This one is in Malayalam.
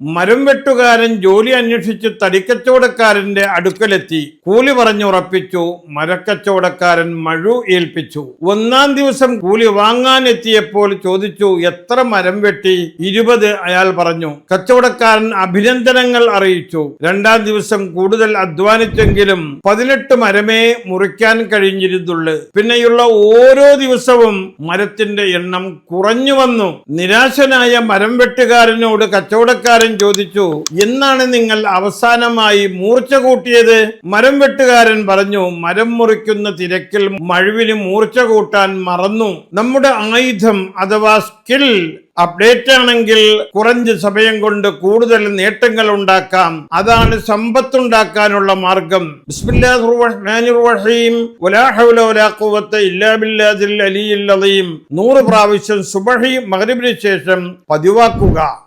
മരം വെട്ടുകാരൻ ജോലി അന്വേഷിച്ച് തടിക്കച്ചവടക്കാരന്റെ അടുക്കലെത്തി. കൂലി പറഞ്ഞുറപ്പിച്ചു. മരക്കച്ചവടക്കാരൻ മഴു ഏൽപ്പിച്ചു. ഒന്നാം ദിവസം കൂലി വാങ്ങാനെത്തിയപ്പോൾ ചോദിച്ചു എത്ര മരം വെട്ടി? ഇരുപത് അയാൾ പറഞ്ഞു. കച്ചവടക്കാരൻ അഭിനന്ദനങ്ങൾ അറിയിച്ചു. രണ്ടാം ദിവസം കൂടുതൽ അധ്വാനിച്ചെങ്കിലും പതിനെട്ട് മരമേ മുറിക്കാൻ കഴിഞ്ഞിരുന്നുള്ളു. പിന്നെയുള്ള ഓരോ ദിവസവും മരത്തിന്റെ എണ്ണം കുറഞ്ഞു വന്നു. നിരാശനായ മരം വെട്ടുകാരനോട് കച്ചവടക്കാരൻ ചോദിച്ചു. എന്നാണ് നിങ്ങൾ അവസാനമായി മൂർച്ച കൂട്ടിയത്? മരം വെട്ടുകാരൻ പറഞ്ഞു മരം മുറിക്കുന്ന തിരക്കിൽ മഴുവിന് മൂർച്ച കൂട്ടാൻ മറന്നു. നമ്മുടെ ആയുധം അഥവാ സ്കിൽ അപ്ഡേറ്റ് ആണെങ്കിൽ കുറഞ്ഞ സമയം കൊണ്ട് കൂടുതൽ നേട്ടങ്ങൾ ഉണ്ടാക്കാം. അതാണ് സമ്പത്തുണ്ടാക്കാനുള്ള മാർഗം. നൂറ് പ്രാവശ്യം സുബഹി മഗ്രിബിന് ശേഷം പതിവാക്കുക.